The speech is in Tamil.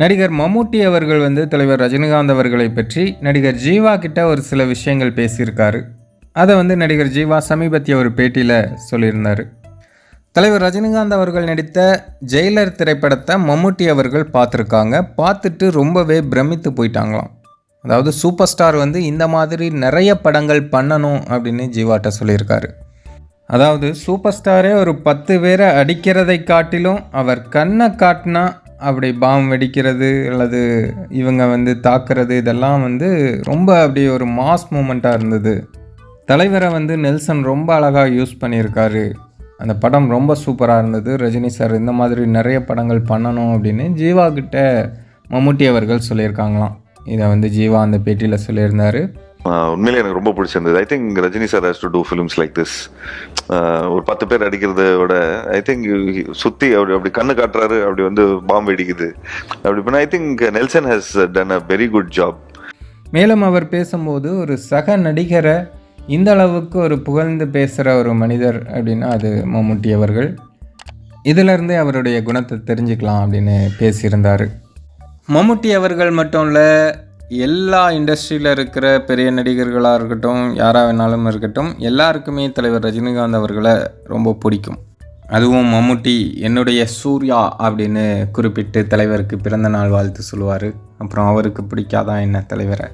நடிகர் மம்முட்டி அவர்கள் வந்து தலைவர் ரஜினிகாந்த் அவர்களை பற்றி நடிகர் ஜீவா கிட்ட ஒரு சில விஷயங்கள் பேசியிருக்காரு. அதை வந்து நடிகர் ஜீவா சமீபத்திய ஒரு பேட்டியில் சொல்லியிருந்தார். தலைவர் ரஜினிகாந்த் அவர்கள் நடித்த ஜெயிலர் திரைப்படத்தை மம்முட்டி அவர்கள் பார்த்துருக்காங்க. பார்த்துட்டு ரொம்பவே பிரமித்து போயிட்டாங்களாம். அதாவது சூப்பர் ஸ்டார் வந்து இந்த மாதிரி நிறைய படங்கள் பண்ணணும் அப்படின்னு ஜீவாட்ட சொல்லியிருக்காரு. அதாவது சூப்பர் ஸ்டாரே ஒரு பத்து பேரை அடிக்கிறதை காட்டிலும் அவர் கண்ணை காட்டினா அப்படி பாம் வெடிக்கிறது அல்லது இவங்க வந்து தாக்குறது இதெல்லாம் வந்து ரொம்ப அப்படி ஒரு மாஸ் மூமெண்ட்டாக இருந்தது. தலைவரை வந்து நெல்சன் ரொம்ப அழகாக யூஸ் பண்ணியிருக்காரு. அந்த படம் ரொம்ப சூப்பராக இருந்தது. ரஜினி சார் இந்த மாதிரி நிறைய படங்கள் பண்ணணும் அப்படின்னு ஜீவா கிட்ட மம்முட்டி அவர்கள் சொல்லியிருக்காங்களாம். இதை வந்து ஜீவா அந்த பேட்டியில் சொல்லியிருந்தார். உண்மையிலே எனக்கு ரொம்ப பிடிச்சிருந்தது. I think Rajini sir has to do films like this ஒரு பத்து பேர் அடிக்கிறத விட ஐ திங்க் சுத்தி அப்படி அப்படி கண்ணு காட்டுறாரு அப்படி வந்து பாம்பு வெடிக்குது அப்படி பண்ண I think Nelson has done a very good job மேலும் அவர் பேசும்போது ஒரு சக நடிகரை இந்த அளவுக்கு ஒரு புகழ்ந்து பேசுகிற ஒரு மனிதர் அப்படின்னா அது மம்முட்டி அவர்கள். இதிலிருந்தே அவருடைய குணத்தை தெரிஞ்சுக்கலாம் அப்படின்னு பேசியிருந்தார். மம்முட்டி அவர்கள் மட்டும் இல்லை எல்லா இண்டஸ்ட்ரியில் இருக்கிற பெரிய நடிகர்களாக இருக்கட்டும் யாராக வேணாலும் இருக்கட்டும் எல்லாருக்குமே தலைவர் ரஜினிகாந்த் அவர்களை ரொம்ப பிடிக்கும். அதுவும் மம்முட்டி என்னுடைய சூர்யா அப்படின்னு குறிப்பிட்டு தலைவருக்கு பிறந்த நாள் வாழ்த்து சொல்லுவார். அப்புறம் அவருக்கு பிடிக்காதான் என்ன தலைவரை?